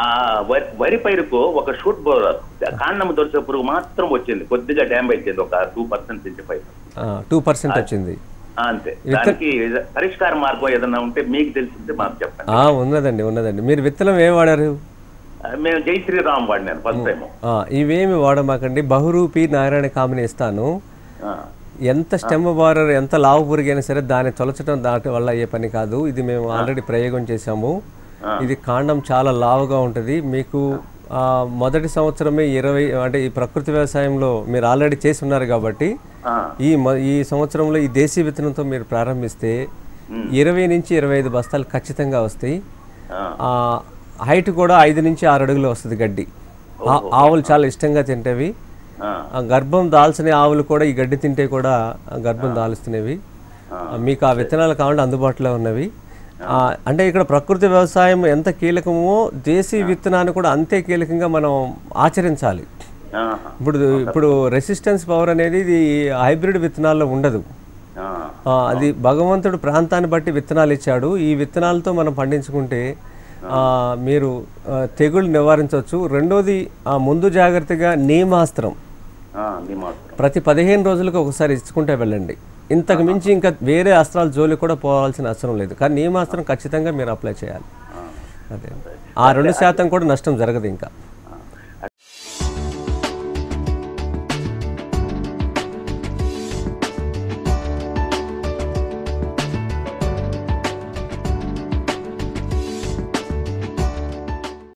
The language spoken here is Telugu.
ఆ వరి వరి పైరుకు ఒక షూట్ కాండం దొరికే పురుగు మాత్రం వచ్చింది. కొద్దిగా డ్యామేజ్ అయింది ఒక టూ పర్సెంట్ నుంచి ఫైవ్ టూ పర్సెంట్ వచ్చింది. అంతే. దానికి పరిష్కార మార్గం ఏదైనా ఉంటే మీకు తెలిసింది మాకు చెప్పండి. ఉన్నదండి ఉన్నదండి. మీరు విత్తనం ఏం వాడారు? మేము జై శ్రీరామ్ వాడినాను ఫస్ట్ టైం ఇవేమి వాడమాకండి. బహురూపి నారాయణ కామిని ఇస్తాను. ఎంత స్టెమ్ బారర్ ఎంత లావు పురుగైనా సరే దాన్ని తొలచడం దాటి వల్ల అయ్యే పని కాదు. ఇది మేము ఆల్రెడీ ప్రయోగం చేశాము. ఇది కాండం చాలా లావుగా ఉంటుంది. మీకు మొదటి సంవత్సరమే ఇరవై అంటే ఈ ప్రకృతి వ్యవసాయంలో మీరు ఆల్రెడీ చేసి ఉన్నారు కాబట్టి ఈ ఈ సంవత్సరంలో ఈ దేశీ విత్తనంతో మీరు ప్రారంభిస్తే ఇరవై నుంచి ఇరవై ఐదు బస్తాలు ఖచ్చితంగా వస్తాయి. హైట్ కూడా ఐదు నుంచి ఆరు అడుగులు వస్తుంది గడ్డి. ఆవులు చాలా ఇష్టంగా తింటేవి. ఆ. గర్భం దాల్చిన ఆవులు కూడా ఈ గడ్డి తింటే కూడా గర్భం దాలుస్తున్నవి. మీకు ఆ విత్తనాలు కావాలంటే అందుబాటులో ఉన్నవి. అంటే ఇక్కడ ప్రకృతి వ్యవసాయం ఎంత కీలకమో దేశీ విత్తనాన్ని కూడా అంతే కీలకంగా మనం ఆచరించాలి. ఇప్పుడు ఇప్పుడు రెసిస్టెన్స్ పవర్ అనేది ఇది హైబ్రిడ్ విత్తనాల్లో ఉండదు. అది భగవంతుడు ప్రాంతాన్ని బట్టి విత్తనాలు ఇచ్చాడు. ఈ విత్తనాలతో మనం పండించుకుంటే మీరు తెగుళ్ళు నివారించవచ్చు. రెండోది ముందు జాగ్రత్తగా నీమాస్త్రం ప్రతి పదిహేను రోజులకు ఒకసారి ఇచ్చుకుంటే వెళ్ళండి. ఇంతకు మించి ఇంకా వేరే అస్త్రాల జోలికి కూడా పోవాల్సిన అవసరం లేదు. కానీ నీమాస్త్రం ఖచ్చితంగా మీరు అప్లై చేయాలి. అదే. ఆ రెండు శాతం కూడా నష్టం జరగదు ఇంకా.